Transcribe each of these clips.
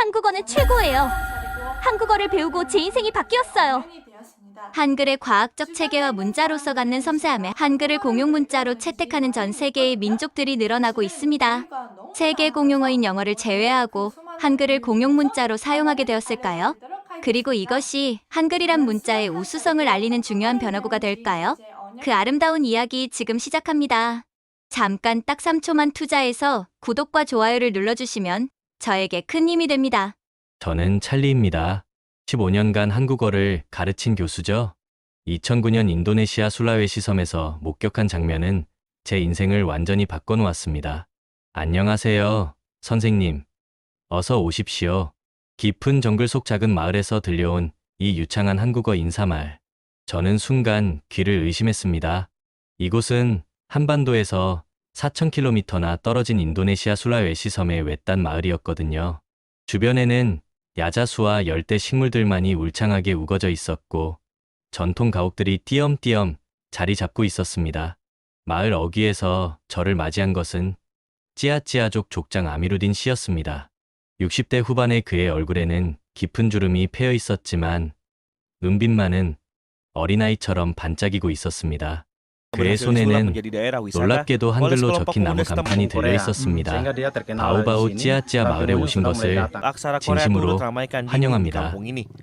한국어는 최고예요. 한국어를 배우고 제 인생이 바뀌었어요. 한글의 과학적 체계와 문자로서 갖는 섬세함에 한글을 공용 문자로 채택하는 전 세계의 민족들이 늘어나고 있습니다. 세계 공용어인 영어를 제외하고 한글을 공용 문자로 사용하게 되었을까요? 그리고 이것이 한글이란 문자의 우수성을 알리는 중요한 변화구가 될까요? 그 아름다운 이야기 지금 시작합니다. 잠깐 딱 3초만 투자해서 구독과 좋아요를 눌러주시면 저에게 큰 힘이 됩니다. 저는 찰리입니다. 15년간 한국어를 가르친 교수죠. 2009년 인도네시아 술라웨시 섬에서 목격한 장면은 제 인생을 완전히 바꿔놓았습니다. 안녕하세요, 선생님. 어서 오십시오. 깊은 정글 속 작은 마을에서 들려온 이 유창한 한국어 인사말. 저는 순간 귀를 의심했습니다. 이곳은 한반도에서 4,000km나 떨어진 인도네시아 술라웨시 섬의 외딴 마을이었거든요. 주변에는 야자수와 열대 식물들만이 울창하게 우거져 있었고 전통 가옥들이 띄엄띄엄 자리 잡고 있었습니다. 마을 어귀에서 저를 맞이한 것은 찌아찌아족 족장 아미루딘 씨였습니다. 60대 후반의 그의 얼굴에는 깊은 주름이 패여 있었지만 눈빛만은 어린아이처럼 반짝이고 있었습니다. 그의 손에는 놀랍게도 한글로 적힌 나무 간판이 들려 있었습니다. 바우바우 찌아찌아 마을에 오신 것을 진심으로 환영합니다.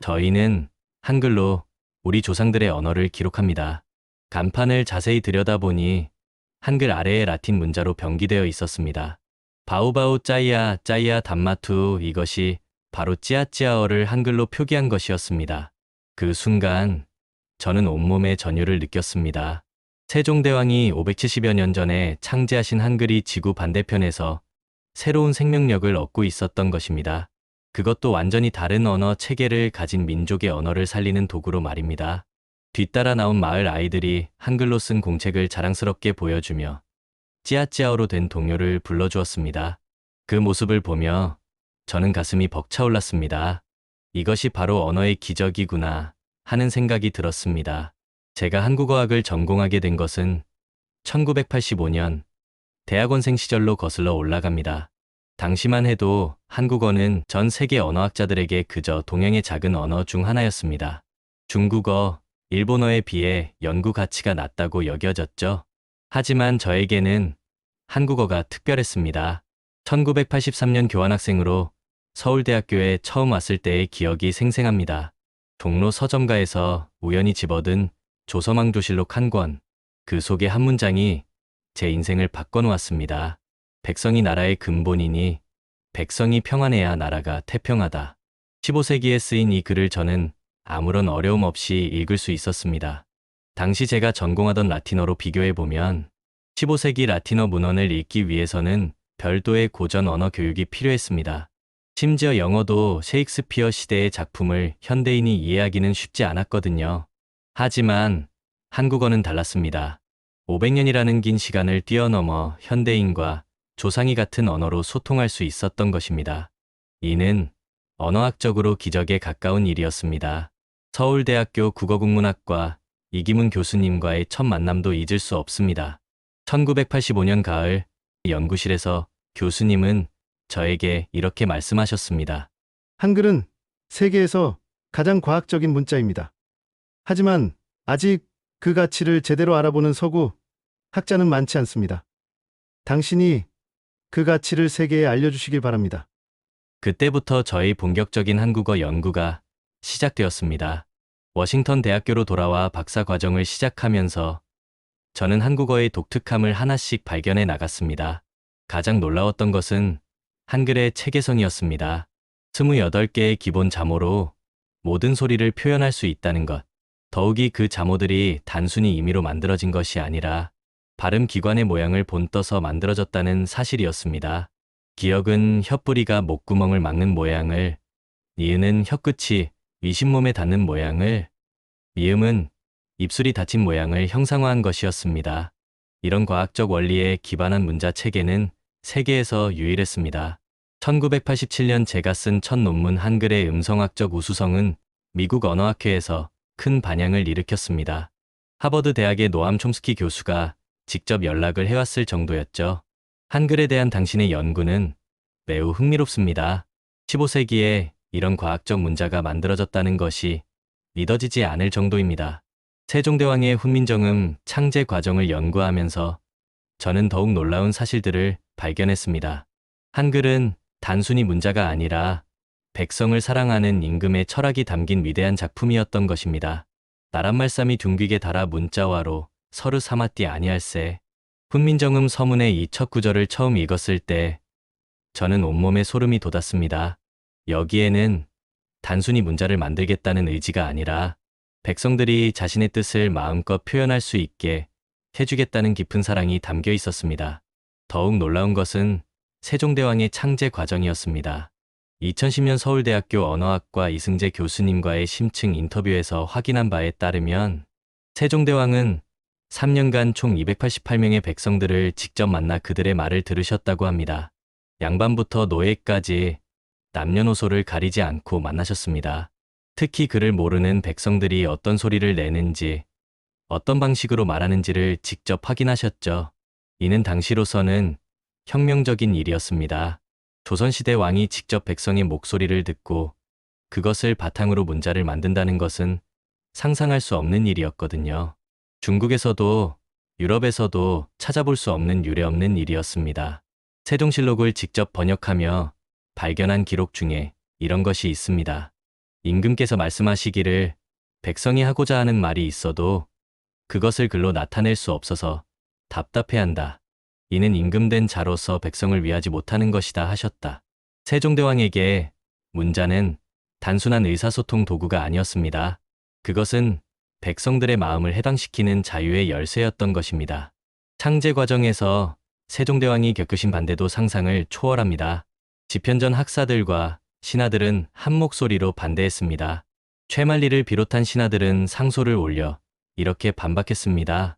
저희는 한글로 우리 조상들의 언어를 기록합니다. 간판을 자세히 들여다보니 한글 아래에 라틴 문자로 병기되어 있었습니다. 바우바우 짜이아 짜이아 단마투 이것이 바로 찌아찌아어를 한글로 표기한 것이었습니다. 그 순간 저는 온몸의 전율을 느꼈습니다. 세종대왕이 570여 년 전에 창제하신 한글이 지구 반대편에서 새로운 생명력을 얻고 있었던 것입니다. 그것도 완전히 다른 언어 체계를 가진 민족의 언어를 살리는 도구로 말입니다. 뒤따라 나온 마을 아이들이 한글로 쓴 공책을 자랑스럽게 보여주며 찌아찌아어로 된 동요를 불러주었습니다. 그 모습을 보며 저는 가슴이 벅차올랐습니다. 이것이 바로 언어의 기적이구나 하는 생각이 들었습니다. 제가 한국어학을 전공하게 된 것은 1985년 대학원생 시절로 거슬러 올라갑니다. 당시만 해도 한국어는 전 세계 언어학자들에게 그저 동양의 작은 언어 중 하나였습니다. 중국어, 일본어에 비해 연구 가치가 낮다고 여겨졌죠. 하지만 저에게는 한국어가 특별했습니다. 1983년 교환학생으로 서울대학교에 처음 왔을 때의 기억이 생생합니다. 종로 서점가에서 우연히 집어든 조서망조실록 한 권, 그 속의 한 문장이 제 인생을 바꿔놓았습니다. 백성이 나라의 근본이니 백성이 평안해야 나라가 태평하다. 15세기에 쓰인 이 글을 저는 아무런 어려움 없이 읽을 수 있었습니다. 당시 제가 전공하던 라틴어로 비교해보면 15세기 라틴어 문헌을 읽기 위해서는 별도의 고전 언어 교육이 필요했습니다. 심지어 영어도 셰익스피어 시대의 작품을 현대인이 이해하기는 쉽지 않았거든요. 하지만 한국어는 달랐습니다. 500년이라는 긴 시간을 뛰어넘어 현대인과 조상이 같은 언어로 소통할 수 있었던 것입니다. 이는 언어학적으로 기적에 가까운 일이었습니다. 서울대학교 국어국문학과 이기문 교수님과의 첫 만남도 잊을 수 없습니다. 1985년 가을 연구실에서 교수님은 저에게 이렇게 말씀하셨습니다. 한글은 세계에서 가장 과학적인 문자입니다. 하지만 아직 그 가치를 제대로 알아보는 서구 학자는 많지 않습니다. 당신이 그 가치를 세계에 알려주시길 바랍니다. 그때부터 저의 본격적인 한국어 연구가 시작되었습니다. 워싱턴 대학교로 돌아와 박사 과정을 시작하면서 저는 한국어의 독특함을 하나씩 발견해 나갔습니다. 가장 놀라웠던 것은 한글의 체계성이었습니다. 28개의 기본 자모로 모든 소리를 표현할 수 있다는 것. 더욱이 그 자모들이 단순히 임의로 만들어진 것이 아니라 발음 기관의 모양을 본떠서 만들어졌다는 사실이었습니다. 기억은 혀뿌리가 목구멍을 막는 모양을, 니은은 혀끝이 위신몸에 닿는 모양을, 미음은 입술이 닫힌 모양을 형상화한 것이었습니다. 이런 과학적 원리에 기반한 문자 체계는 세계에서 유일했습니다. 1987년 제가 쓴 첫 논문 한글의 음성학적 우수성은 미국 언어학회에서 큰 반향을 일으켰습니다. 하버드 대학의 노암 촘스키 교수가 직접 연락을 해왔을 정도였죠. 한글에 대한 당신의 연구는 매우 흥미롭습니다. 15세기에 이런 과학적 문자가 만들어졌다는 것이 믿어지지 않을 정도입니다. 세종대왕의 훈민정음 창제 과정을 연구하면서 저는 더욱 놀라운 사실들을 발견했습니다. 한글은 단순히 문자가 아니라 백성을 사랑하는 임금의 철학이 담긴 위대한 작품이었던 것입니다. 나란말씀이 둥귀게 달아 문자와로 서르 사마띠 아니할세. 훈민정음 서문의 이 첫 구절을 처음 읽었을 때 저는 온몸에 소름이 돋았습니다. 여기에는 단순히 문자를 만들겠다는 의지가 아니라 백성들이 자신의 뜻을 마음껏 표현할 수 있게 해주겠다는 깊은 사랑이 담겨 있었습니다. 더욱 놀라운 것은 세종대왕의 창제 과정이었습니다. 2010년 서울대학교 언어학과 이승재 교수님과의 심층 인터뷰에서 확인한 바에 따르면 세종대왕은 3년간 총 288명의 백성들을 직접 만나 그들의 말을 들으셨다고 합니다. 양반부터 노예까지 남녀노소를 가리지 않고 만나셨습니다. 특히 그를 모르는 백성들이 어떤 소리를 내는지, 어떤 방식으로 말하는지를 직접 확인하셨죠. 이는 당시로서는 혁명적인 일이었습니다. 조선시대 왕이 직접 백성의 목소리를 듣고 그것을 바탕으로 문자를 만든다는 것은 상상할 수 없는 일이었거든요. 중국에서도 유럽에서도 찾아볼 수 없는 유례없는 일이었습니다. 세종실록을 직접 번역하며 발견한 기록 중에 이런 것이 있습니다. 임금께서 말씀하시기를 백성이 하고자 하는 말이 있어도 그것을 글로 나타낼 수 없어서 답답해한다. 이는 임금된 자로서 백성을 위하지 못하는 것이다 하셨다. 세종대왕에게 문자는 단순한 의사소통 도구가 아니었습니다. 그것은 백성들의 마음을 해당시키는 자유의 열쇠였던 것입니다. 창제 과정에서 세종대왕이 겪으신 반대도 상상을 초월합니다. 집현전 학사들과 신하들은 한 목소리로 반대했습니다. 최만리를 비롯한 신하들은 상소를 올려 이렇게 반박했습니다.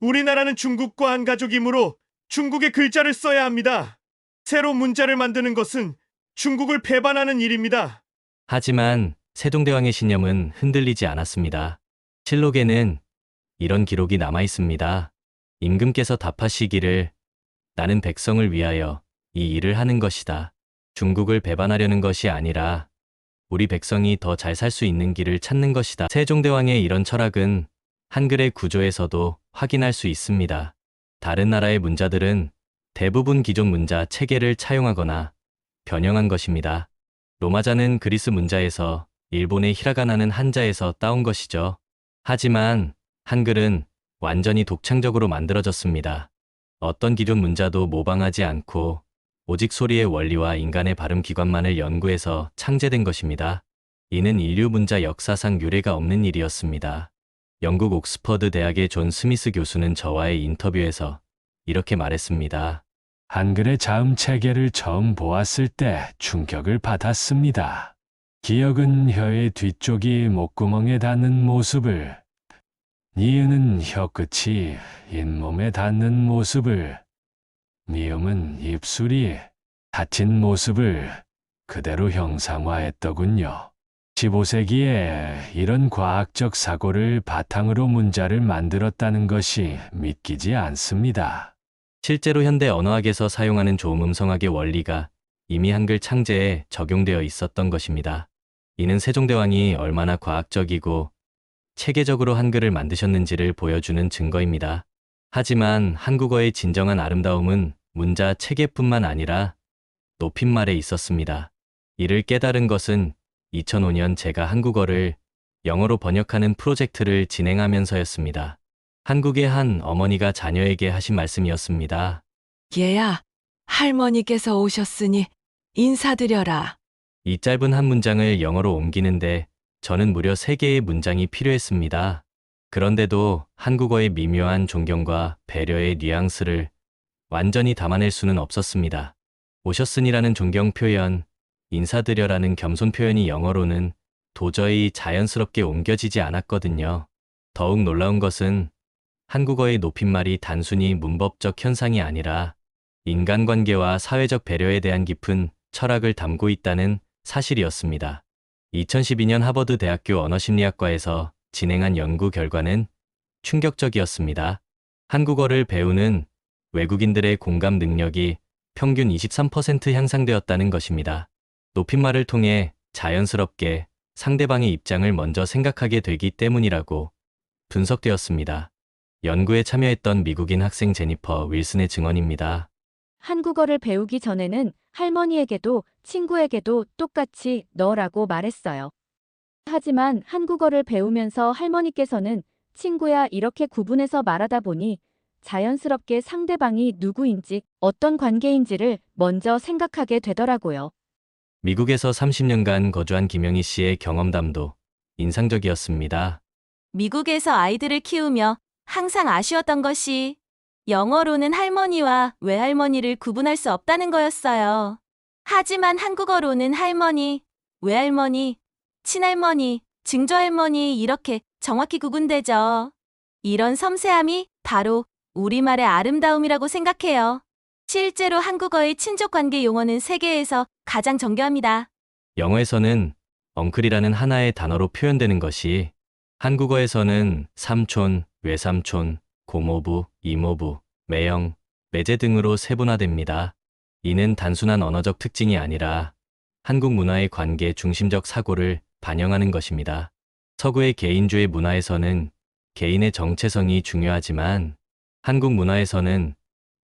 우리나라는 중국과 한 가족이므로 중국의 글자를 써야 합니다. 새로 문자를 만드는 것은 중국을 배반하는 일입니다. 하지만 세종대왕의 신념은 흔들리지 않았습니다. 실록에는 이런 기록이 남아 있습니다. 임금께서 답하시기를 나는 백성을 위하여 이 일을 하는 것이다. 중국을 배반하려는 것이 아니라 우리 백성이 더 잘 살 수 있는 길을 찾는 것이다. 세종대왕의 이런 철학은 한글의 구조에서도 확인할 수 있습니다. 다른 나라의 문자들은 대부분 기존 문자 체계를 차용하거나 변형한 것입니다. 로마자는 그리스 문자에서 일본의 히라가나는 한자에서 따온 것이죠. 하지만 한글은 완전히 독창적으로 만들어졌습니다. 어떤 기존 문자도 모방하지 않고 오직 소리의 원리와 인간의 발음 기관만을 연구해서 창제된 것입니다. 이는 인류 문자 역사상 유례가 없는 일이었습니다. 영국 옥스퍼드 대학의 존 스미스 교수는 저와의 인터뷰에서 이렇게 말했습니다. 한글의 자음 체계를 처음 보았을 때 충격을 받았습니다. 기억은 혀의 뒤쪽이 목구멍에 닿는 모습을, 니은은 혀 끝이 잇몸에 닿는 모습을, 미음은 입술이 닫힌 모습을 그대로 형상화했더군요. 15세기에 이런 과학적 사고를 바탕으로 문자를 만들었다는 것이 믿기지 않습니다. 실제로 현대 언어학에서 사용하는 조음음성학의 원리가 이미 한글 창제에 적용되어 있었던 것입니다. 이는 세종대왕이 얼마나 과학적이고 체계적으로 한글을 만드셨는지를 보여주는 증거입니다. 하지만 한국어의 진정한 아름다움은 문자 체계뿐만 아니라 높임말에 있었습니다. 이를 깨달은 것은 2005년 제가 한국어를 영어로 번역하는 프로젝트를 진행하면서였습니다. 한국의 한 어머니가 자녀에게 하신 말씀이었습니다. 얘야, 할머니께서 오셨으니 인사드려라. 이 짧은 한 문장을 영어로 옮기는데 저는 무려 3개의 문장이 필요했습니다. 그런데도 한국어의 미묘한 존경과 배려의 뉘앙스를 완전히 담아낼 수는 없었습니다. 오셨으니라는 존경 표현, 인사드려라는 겸손 표현이 영어로는 도저히 자연스럽게 옮겨지지 않았거든요. 더욱 놀라운 것은 한국어의 높임말이 단순히 문법적 현상이 아니라 인간관계와 사회적 배려에 대한 깊은 철학을 담고 있다는 사실이었습니다. 2012년 하버드 대학교 언어심리학과에서 진행한 연구 결과는 충격적이었습니다. 한국어를 배우는 외국인들의 공감 능력이 평균 23% 향상되었다는 것입니다. 높임말을 통해 자연스럽게 상대방의 입장을 먼저 생각하게 되기 때문이라고 분석되었습니다. 연구에 참여했던 미국인 학생 제니퍼 윌슨의 증언입니다. 한국어를 배우기 전에는 할머니에게도 친구에게도 똑같이 너라고 말했어요. 하지만 한국어를 배우면서 할머니께서는 친구야 이렇게 구분해서 말하다 보니 자연스럽게 상대방이 누구인지 어떤 관계인지를 먼저 생각하게 되더라고요. 미국에서 30년간 거주한 김영희 씨의 경험담도 인상적이었습니다. 미국에서 아이들을 키우며 항상 아쉬웠던 것이 영어로는 할머니와 외할머니를 구분할 수 없다는 거였어요. 하지만 한국어로는 할머니, 외할머니, 친할머니, 증조할머니 이렇게 정확히 구분되죠. 이런 섬세함이 바로 우리말의 아름다움이라고 생각해요. 실제로 한국어의 친족 관계 용어는 세계에서 가장 정교합니다. 영어에서는 엉클이라는 하나의 단어로 표현되는 것이 한국어에서는 삼촌, 외삼촌, 고모부, 이모부, 매형, 매제 등으로 세분화됩니다. 이는 단순한 언어적 특징이 아니라 한국 문화의 관계 중심적 사고를 반영하는 것입니다. 서구의 개인주의 문화에서는 개인의 정체성이 중요하지만 한국 문화에서는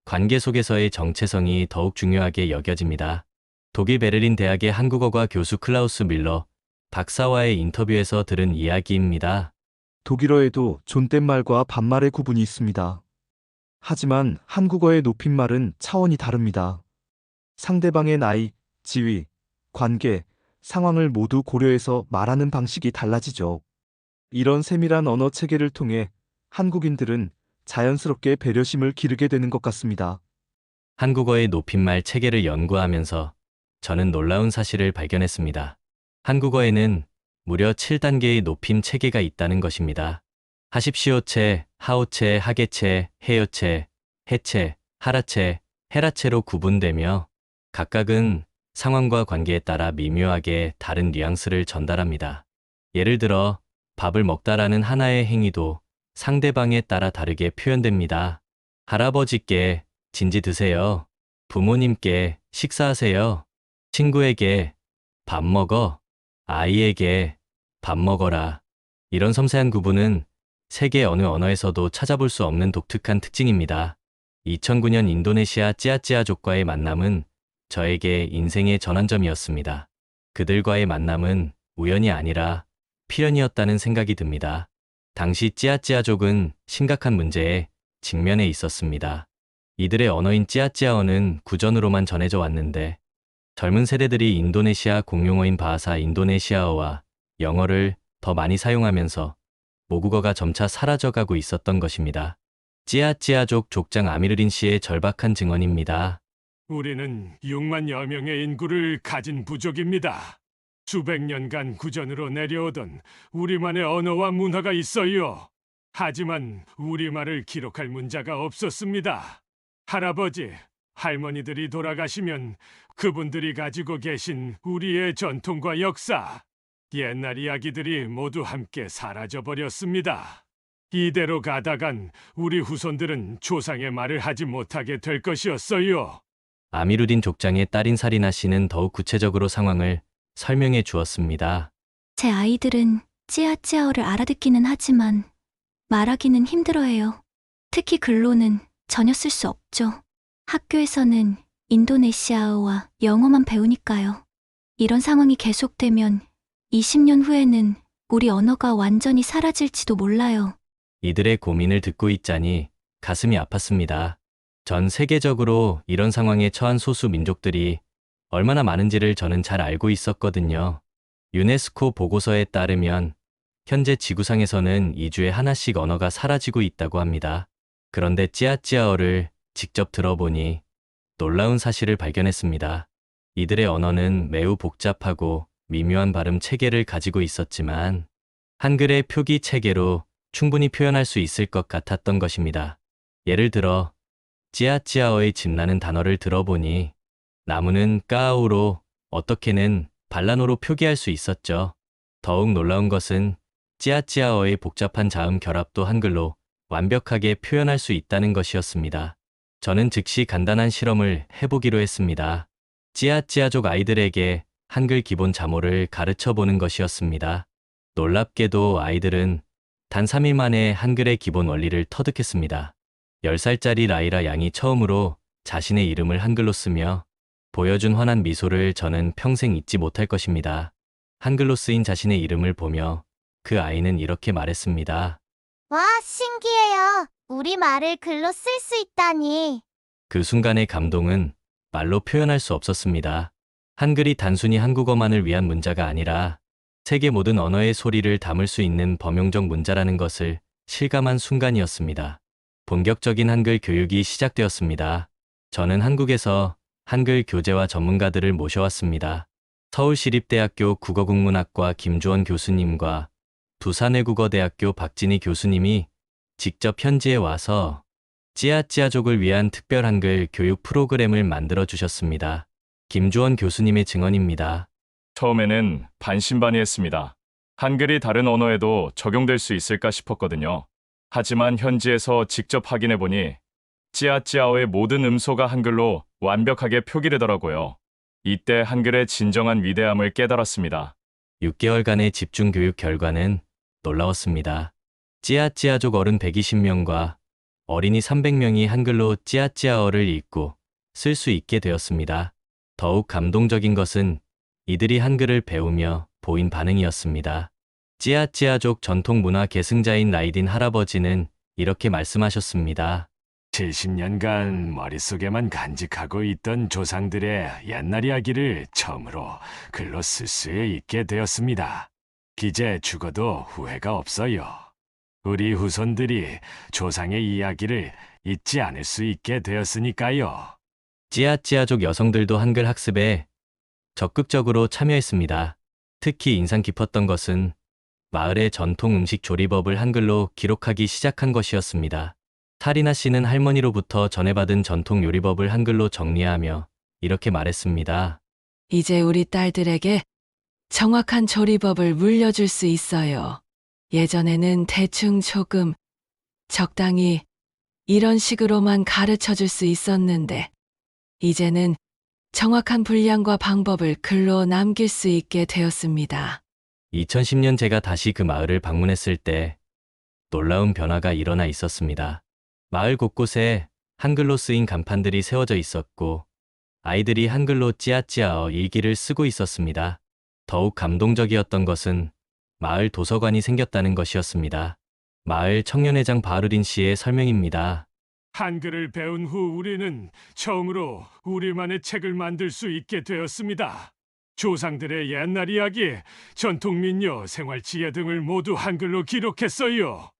관계 속에서의 정체성이 더욱 중요하게 여겨집니다. 독일 베를린 대학의 한국어과 교수 클라우스 밀러 박사와의 인터뷰에서 들은 이야기입니다. 독일어에도 존댓말과 반말의 구분이 있습니다. 하지만 한국어의 높임말은 차원이 다릅니다. 상대방의 나이, 지위, 관계, 상황을 모두 고려해서 말하는 방식이 달라지죠. 이런 세밀한 언어 체계를 통해 한국인들은 자연스럽게 배려심을 기르게 되는 것 같습니다. 한국어의 높임말 체계를 연구하면서 저는 놀라운 사실을 발견했습니다. 한국어에는 무려 7단계의 높임 체계가 있다는 것입니다. 하십시오체, 하오체, 하계체, 해요체, 해체, 하라체, 헤라체로 구분되며 각각은 상황과 관계에 따라 미묘하게 다른 뉘앙스를 전달합니다. 예를 들어 밥을 먹다라는 하나의 행위도 상대방에 따라 다르게 표현됩니다. 할아버지께 진지 드세요. 부모님께 식사하세요. 친구에게 밥 먹어. 아이에게 밥 먹어라. 이런 섬세한 구분은 세계 어느 언어에서도 찾아볼 수 없는 독특한 특징입니다. 2009년 인도네시아 찌아찌아족과의 만남은 저에게 인생의 전환점이었습니다. 그들과의 만남은 우연이 아니라 필연이었다는 생각이 듭니다. 당시 찌아찌아족은 심각한 문제에 직면해 있었습니다. 이들의 언어인 찌아찌아어는 구전으로만 전해져 왔는데 젊은 세대들이 인도네시아 공용어인 바하사 인도네시아어와 영어를 더 많이 사용하면서 모국어가 점차 사라져가고 있었던 것입니다. 찌아찌아족 족장 아미르린 씨의 절박한 증언입니다. 우리는 6만여 명의 인구를 가진 부족입니다. 수백 년간 구전으로 내려오던 우리만의 언어와 문화가 있어요. 하지만 우리말을 기록할 문자가 없었습니다. 할아버지, 할머니들이 돌아가시면 그분들이 가지고 계신 우리의 전통과 역사, 옛날 이야기들이 모두 함께 사라져 버렸습니다. 이대로 가다간 우리 후손들은 조상의 말을 하지 못하게 될 것이었어요. 아미루딘 족장의 딸인 사리나 씨는 더욱 구체적으로 상황을 설명해 주었습니다. 제 아이들은 찌아찌아어를 알아듣기는 하지만 말하기는 힘들어해요. 특히 글로는 전혀 쓸 수 없죠. 학교에서는 인도네시아어와 영어만 배우니까요. 이런 상황이 계속되면 20년 후에는 우리 언어가 완전히 사라질지도 몰라요. 이들의 고민을 듣고 있자니 가슴이 아팠습니다. 전 세계적으로 이런 상황에 처한 소수 민족들이 얼마나 많은지를 저는 잘 알고 있었거든요. 유네스코 보고서에 따르면 현재 지구상에서는 2주에 하나씩 언어가 사라지고 있다고 합니다. 그런데 찌아찌아어를 직접 들어보니 놀라운 사실을 발견했습니다. 이들의 언어는 매우 복잡하고 미묘한 발음 체계를 가지고 있었지만 한글의 표기 체계로 충분히 표현할 수 있을 것 같았던 것입니다. 예를 들어 찌아찌아어의 집나는 단어를 들어보니 나무는 까우로 어떻게는 발라노로 표기할 수 있었죠. 더욱 놀라운 것은 찌아찌아어의 복잡한 자음 결합도 한글로 완벽하게 표현할 수 있다는 것이었습니다. 저는 즉시 간단한 실험을 해보기로 했습니다. 찌아찌아족 아이들에게 한글 기본 자모를 가르쳐 보는 것이었습니다. 놀랍게도 아이들은 단 3일 만에 한글의 기본 원리를 터득했습니다. 10살짜리 라이라 양이 처음으로 자신의 이름을 한글로 쓰며 보여준 환한 미소를 저는 평생 잊지 못할 것입니다. 한글로 쓰인 자신의 이름을 보며 그 아이는 이렇게 말했습니다. 와, 신기해요. 우리 말을 글로 쓸 수 있다니. 그 순간의 감동은 말로 표현할 수 없었습니다. 한글이 단순히 한국어만을 위한 문자가 아니라 세계 모든 언어의 소리를 담을 수 있는 범용적 문자라는 것을 실감한 순간이었습니다. 본격적인 한글 교육이 시작되었습니다. 저는 한국에서 한글 교재와 전문가들을 모셔왔습니다. 서울시립대학교 국어국문학과 김주원 교수님과 부산외국어대학교 박진희 교수님이 직접 현지에 와서 찌아찌아족을 위한 특별 한글 교육 프로그램을 만들어 주셨습니다. 김주원 교수님의 증언입니다. 처음에는 반신반의했습니다. 한글이 다른 언어에도 적용될 수 있을까 싶었거든요. 하지만 현지에서 직접 확인해 보니 찌아찌아어의 모든 음소가 한글로 완벽하게 표기되더라고요. 이때 한글의 진정한 위대함을 깨달았습니다. 6개월간의 집중 교육 결과는 놀라웠습니다. 찌아찌아족 어른 120명과 어린이 300명이 한글로 찌아찌아어를 읽고 쓸 수 있게 되었습니다. 더욱 감동적인 것은 이들이 한글을 배우며 보인 반응이었습니다. 찌아찌아족 전통 문화 계승자인 라이딘 할아버지는 이렇게 말씀하셨습니다. 70년간 머릿속에만 간직하고 있던 조상들의 옛날 이야기를 처음으로 글로 쓸 수 있게 되었습니다. 기재 죽어도 후회가 없어요. 우리 후손들이 조상의 이야기를 잊지 않을 수 있게 되었으니까요. 찌아찌아족 여성들도 한글 학습에 적극적으로 참여했습니다. 특히 인상 깊었던 것은 마을의 전통 음식 조리법을 한글로 기록하기 시작한 것이었습니다. 사리나 씨는 할머니로부터 전해받은 전통 요리법을 한글로 정리하며 이렇게 말했습니다. 이제 우리 딸들에게 정확한 조리법을 물려줄 수 있어요. 예전에는 대충 조금, 적당히 이런 식으로만 가르쳐 줄 수 있었는데, 이제는 정확한 분량과 방법을 글로 남길 수 있게 되었습니다. 2010년 제가 다시 그 마을을 방문했을 때 놀라운 변화가 일어나 있었습니다. 마을 곳곳에 한글로 쓰인 간판들이 세워져 있었고 아이들이 한글로 찌아찌아어 일기를 쓰고 있었습니다. 더욱 감동적이었던 것은 마을 도서관이 생겼다는 것이었습니다. 마을 청년회장 바르딘 씨의 설명입니다. 한글을 배운 후 우리는 처음으로 우리만의 책을 만들 수 있게 되었습니다. 조상들의 옛날 이야기, 전통 민요, 생활 지혜 등을 모두 한글로 기록했어요.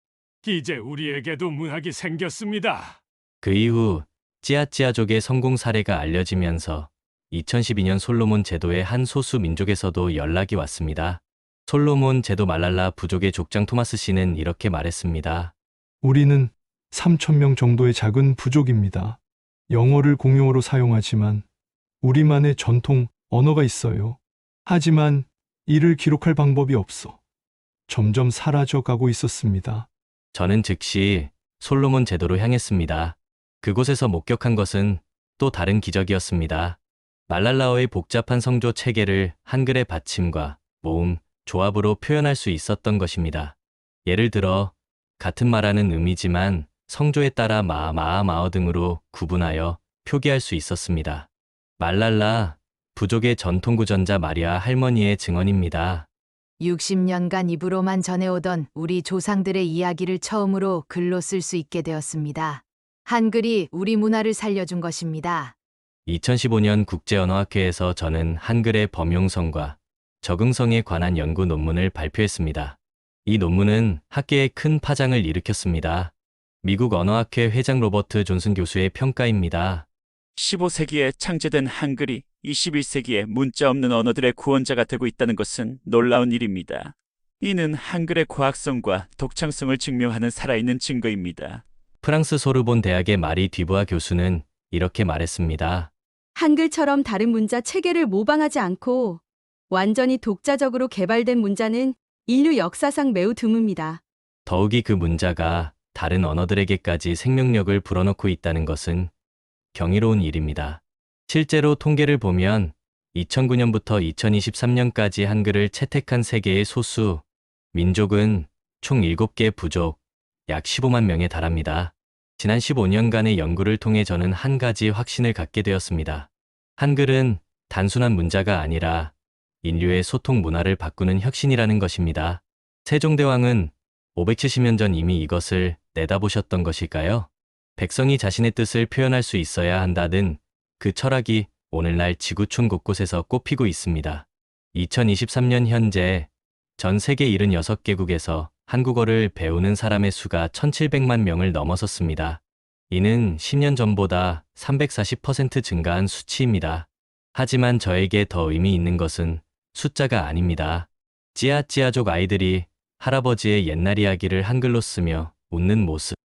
이제 우리에게도 문학이 생겼습니다. 그 이후 찌아찌아족의 성공 사례가 알려지면서 2012년 솔로몬 제도의 한 소수 민족에서도 연락이 왔습니다. 솔로몬 제도 말랄라 부족의 족장 토마스 씨는 이렇게 말했습니다. 우리는 3,000명 정도의 작은 부족입니다. 영어를 공용어로 사용하지만 우리만의 전통 언어가 있어요. 하지만 이를 기록할 방법이 없어. 점점 사라져 가고 있었습니다. 저는 즉시 솔로몬 제도로 향했습니다. 그곳에서 목격한 것은 또 다른 기적이었습니다. 말랄라어의 복잡한 성조 체계를 한글의 받침과 모음, 조합으로 표현할 수 있었던 것입니다. 예를 들어 같은 말하는 의미지만 성조에 따라 마, 마, 마어 등으로 구분하여 표기할 수 있었습니다. 말랄라 부족의 전통구전자 마리아 할머니의 증언입니다. 60년간 입으로만 전해오던 우리 조상들의 이야기를 처음으로 글로 쓸 수 있게 되었습니다. 한글이 우리 문화를 살려준 것입니다. 2015년 국제언어학회에서 저는 한글의 범용성과 적응성에 관한 연구 논문을 발표했습니다. 이 논문은 학계에 큰 파장을 일으켰습니다. 미국 언어학회 회장 로버트 존슨 교수의 평가입니다. 15세기에 창제된 한글이 21세기에 문자 없는 언어들의 구원자가 되고 있다는 것은 놀라운 일입니다. 이는 한글의 과학성과 독창성을 증명하는 살아있는 증거입니다. 프랑스 소르본 대학의 마리 뒤부아 교수는 이렇게 말했습니다. 한글처럼 다른 문자 체계를 모방하지 않고 완전히 독자적으로 개발된 문자는 인류 역사상 매우 드뭅니다. 더욱이 그 문자가 다른 언어들에게까지 생명력을 불어넣고 있다는 것은 경이로운 일입니다. 실제로 통계를 보면 2009년부터 2023년까지 한글을 채택한 세계의 소수 민족은 총 7개 부족, 약 15만 명에 달합니다. 지난 15년간의 연구를 통해 저는 한 가지 확신을 갖게 되었습니다. 한글은 단순한 문자가 아니라 인류의 소통 문화를 바꾸는 혁신이라는 것입니다. 세종대왕은 570년 전 이미 이것을 내다보셨던 것일까요? 백성이 자신의 뜻을 표현할 수 있어야 한다는 그 철학이 오늘날 지구촌 곳곳에서 꽃피고 있습니다. 2023년 현재 전 세계 76개국에서 한국어를 배우는 사람의 수가 1700만 명을 넘어섰습니다. 이는 10년 전보다 340% 증가한 수치입니다. 하지만 저에게 더 의미 있는 것은 숫자가 아닙니다. 찌아찌아족 아이들이 할아버지의 옛날 이야기를 한글로 쓰며 웃는 모습.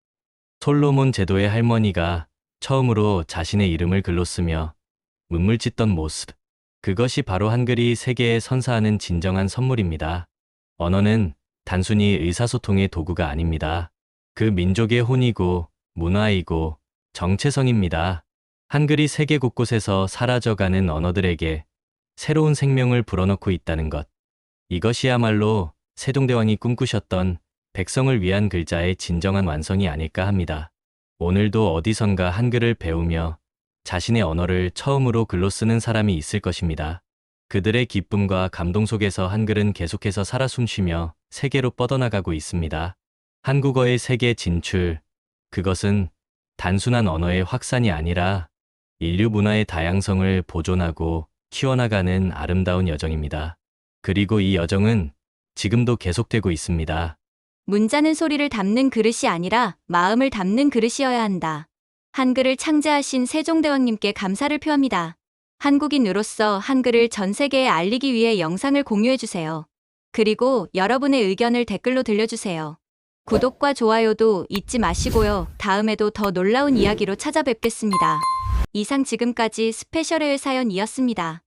솔로몬 제도의 할머니가 처음으로 자신의 이름을 글로 쓰며 눈물 찢던 모습. 그것이 바로 한글이 세계에 선사하는 진정한 선물입니다. 언어는 단순히 의사소통의 도구가 아닙니다. 그 민족의 혼이고 문화이고 정체성입니다. 한글이 세계 곳곳에서 사라져가는 언어들에게 새로운 생명을 불어넣고 있다는 것. 이것이야말로 세종대왕이 꿈꾸셨던 백성을 위한 글자의 진정한 완성이 아닐까 합니다. 오늘도 어디선가 한글을 배우며 자신의 언어를 처음으로 글로 쓰는 사람이 있을 것입니다. 그들의 기쁨과 감동 속에서 한글은 계속해서 살아 숨쉬며 세계로 뻗어나가고 있습니다. 한국어의 세계 진출, 그것은 단순한 언어의 확산이 아니라 인류 문화의 다양성을 보존하고 키워나가는 아름다운 여정입니다. 그리고 이 여정은 지금도 계속되고 있습니다. 문자는 소리를 담는 그릇이 아니라 마음을 담는 그릇이어야 한다. 한글을 창제하신 세종대왕님께 감사를 표합니다. 한국인으로서 한글을 전 세계에 알리기 위해 영상을 공유해주세요. 그리고 여러분의 의견을 댓글로 들려주세요. 구독과 좋아요도 잊지 마시고요. 다음에도 더 놀라운 이야기로 찾아뵙겠습니다. 이상 지금까지 스페셜의 사연이었습니다.